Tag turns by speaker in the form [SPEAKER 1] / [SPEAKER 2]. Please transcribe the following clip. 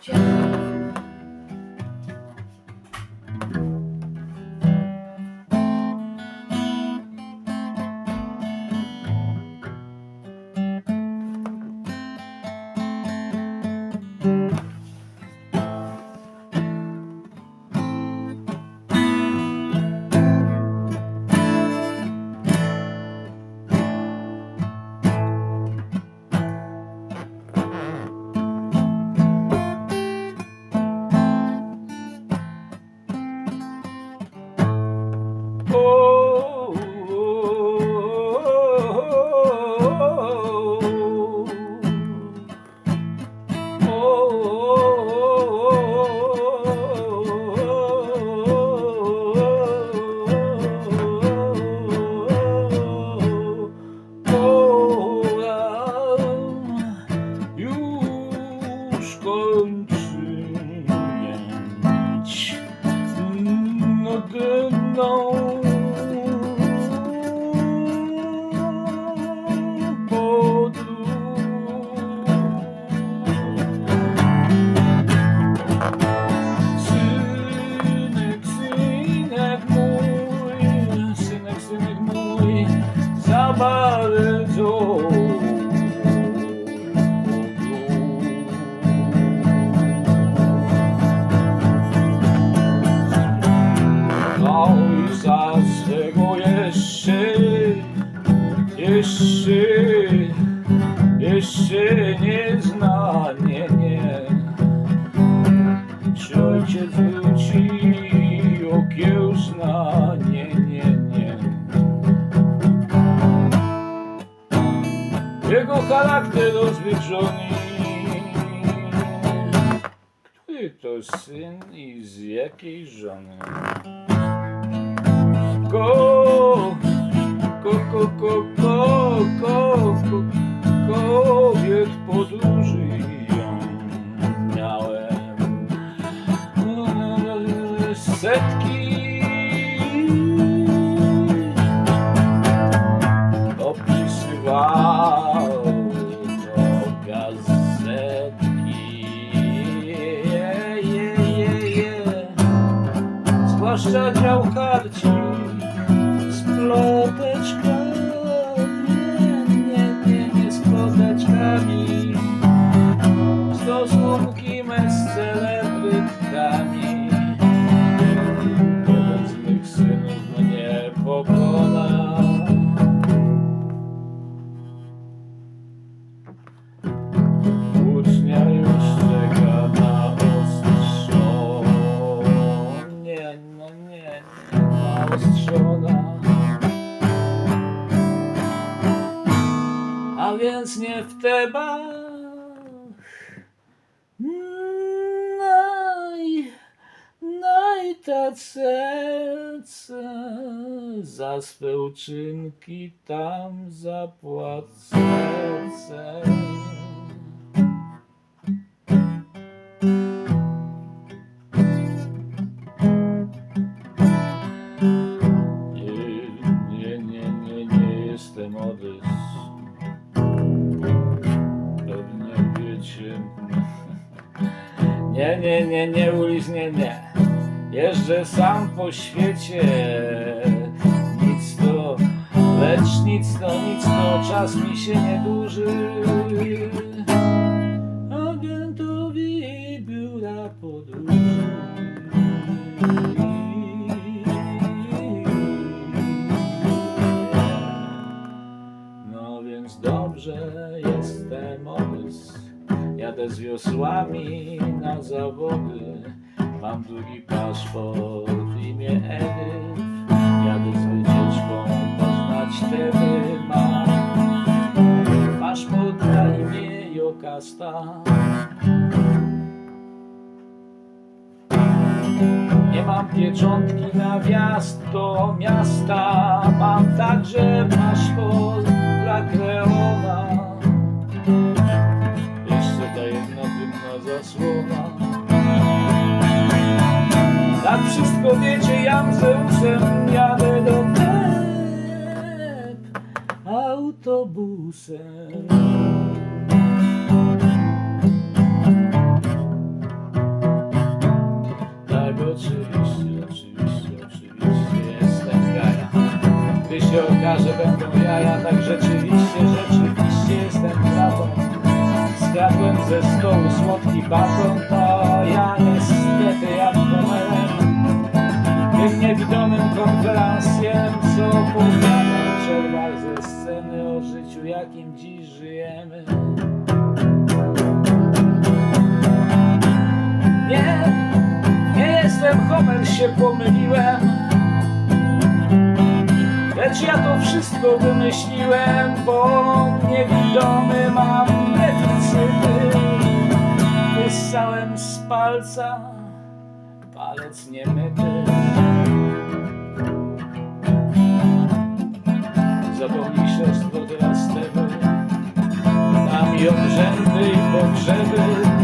[SPEAKER 1] 全
[SPEAKER 2] O, 나만을 줘. Jego charakter rozwyczony, który to syn i z jakiej żony. Ko, ko, ko, ko, ko, ko, ko, kobiet podróży ja miałem e, setki. Zwłaszcza dział karci z ploteczkami, nie, nie, nie z ploteczkami, stosunki me nie, nie, na ostrzona. A więc nie w Tebach. Naj, najtacece za swe uczynki tam zapłacę. Pewnie wiecie. Nie, nie, nie, nie, ulic, nie, nie. Jeżdżę sam po świecie. Nic to, lecz nic to, nic to, czas mi się nie dłuży. Agentowi biura podróży. Z wiosłami na zawody. Mam drugi paszport, imię Edyt. Jadę z wycieczką poznać Teby. Mam paszport na imię Jokasta. Nie mam pieczątki na wjazd do miasta, mam także wszystko wiecie, ja Jamzeusem jadę do Teb autobusem. Tak, oczywiście, oczywiście, oczywiście jestem jaja. Gdy się okaże, będą jaja, tak rzeczywiście, rzeczywiście jestem kratą. Skradłem ze stołu słodki baton, tak. Niewidomym konferencjem, co opowiada w ze sceny o życiu, jakim dziś żyjemy. Nie, nie jestem Homer, się pomyliłem. Lecz ja to wszystko wymyśliłem, bo niewidomy mam deficyty. Wyssałem z palca palec niemyty. Zapomnij siostro teraz tego, tam i obrzędy i pogrzeby,